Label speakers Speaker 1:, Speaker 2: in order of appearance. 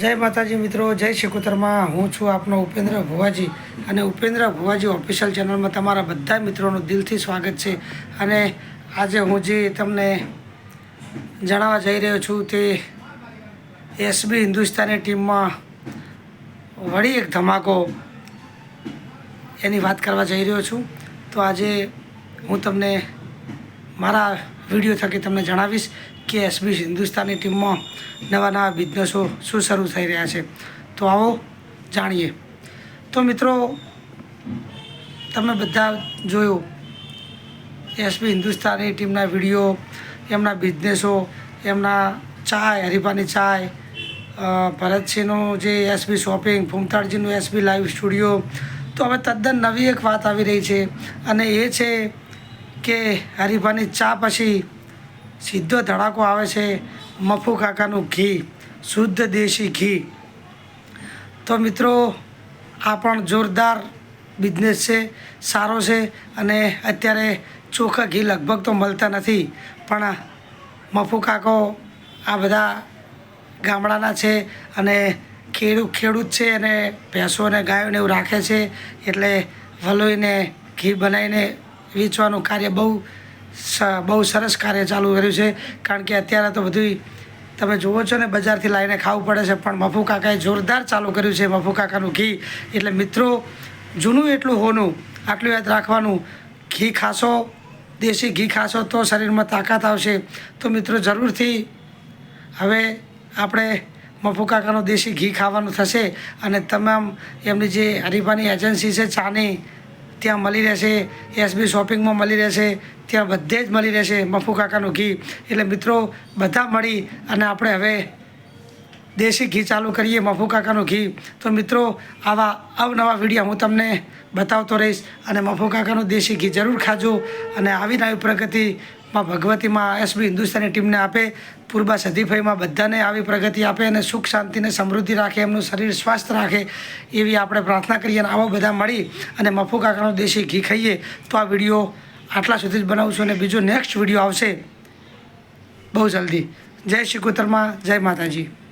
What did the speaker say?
Speaker 1: જય માતાજી મિત્રો, જય શિકોતરમાં હું છું આપનો ઉપેન્દ્ર ભુવાજી અને ઉપેન્દ્ર ભુવાજી ઓફિશિયલ ચેનલમાં તમારા બધા મિત્રોનું દિલથી સ્વાગત છે. અને આજે હું જે તમને જણાવવા જઈ રહ્યો છું તે એસબી હિન્દુસ્તાની ટીમમાં વળી એક ધમાકો એની વાત કરવા જઈ રહ્યો છું. તો આજે હું તમને મારા વીડિયો થકી તમને જણાવીશ કે એસબી હિન્દુસ્તાની ટીમમાં નવા નવા બિઝનેસો શું શરૂ થઈ રહ્યા છે. તો આવો જાણીએ. તો મિત્રો, તમે બધા જોયું, એસબી હિન્દુસ્તાની ટીમના વીડિયો, એમના બિઝનેસો, એમના ચાય, હરિભાની ચાય ભરતસિંહનું જે એસબી શોપિંગ ફૂમતાળજીનું એસબી લાઈવ સ્ટુડિયો. તો હવે તદ્દન નવી એક વાત આવી રહી છે અને એ છે કે હરીફાની ચા પછી સીધો ધડાકો આવે છે મફુ કાકાનું ઘી, શુદ્ધ દેશી ઘી. તો મિત્રો, આ પણ જોરદાર બિઝનેસ છે, સારો છે અને અત્યારે ચોખ્ખા ઘી લગભગ તો મળતા નથી, પણ મફુ કાકો આ બધા ગામડાના છે અને ખેડૂત ખેડૂત છે અને ભેંસો અને ગાયોને એવું રાખે છે, એટલે વલોઈને ઘી બનાવીને વેચવાનું કાર્ય બહુ બહુ સરસ કાર્ય ચાલુ કર્યું છે. કારણ કે અત્યારે તો બધું તમે જુઓ છો ને, બજારથી લાવીને ખાવું પડે છે, પણ મફુ કાકાએ જોરદાર ચાલુ કર્યું છે મફુ કાકાનું ઘી. એટલે મિત્રો, જૂનું એટલું હોનું, આટલું યાદ રાખવાનું, ઘી ખાશો, દેશી ઘી ખાશો તો શરીરમાં તાકાત આવશે. તો મિત્રો, જરૂરથી હવે આપણે મફુ કાકાનું દેશી ઘી ખાવાનું થશે. અને તમામ એમની જે હરીફાની એજન્સી છે, ચાની ત્યાં મળી રહેશે એસબી શોપિંગમાં મળી રહેશે, ત્યાં બધે જ મળી રહેશે, મફુ કાકાનું ઘી. એટલે મિત્રો, બધા મળી અને આપણે હવે દેશી ઘી ચાલુ કરીએ, મફુ કાકાનું ઘી. તો મિત્રો, આવા અવનવા વીડિયો હું તમને બતાવતો રહીશ અને મફુ કાકાનું દેશી ઘી જરૂર ખાજો અને આવી નવી પ્રગતિમાં ભગવતીમાં એસબી હિન્દુસ્તાની ટીમને આપે પૂર્વા સદીફાઈમાં બધાને આવી પ્રગતિ આપે અને સુખ, શાંતિને સમૃદ્ધિ રાખે, એમનું શરીર સ્વસ્થ રાખે એવી આપણે પ્રાર્થના કરીએ અને આવો બધા મળી અને મફુ કાકાનું દેશી ઘી ખાઈએ તો આ વીડિયો આટલા સુધી જ બનાવું છું અને બીજો નેક્સ્ટ વીડિયો આવશે બહુ જલ્દી. જય શ્રી કુતરમાં, જય માતાજી.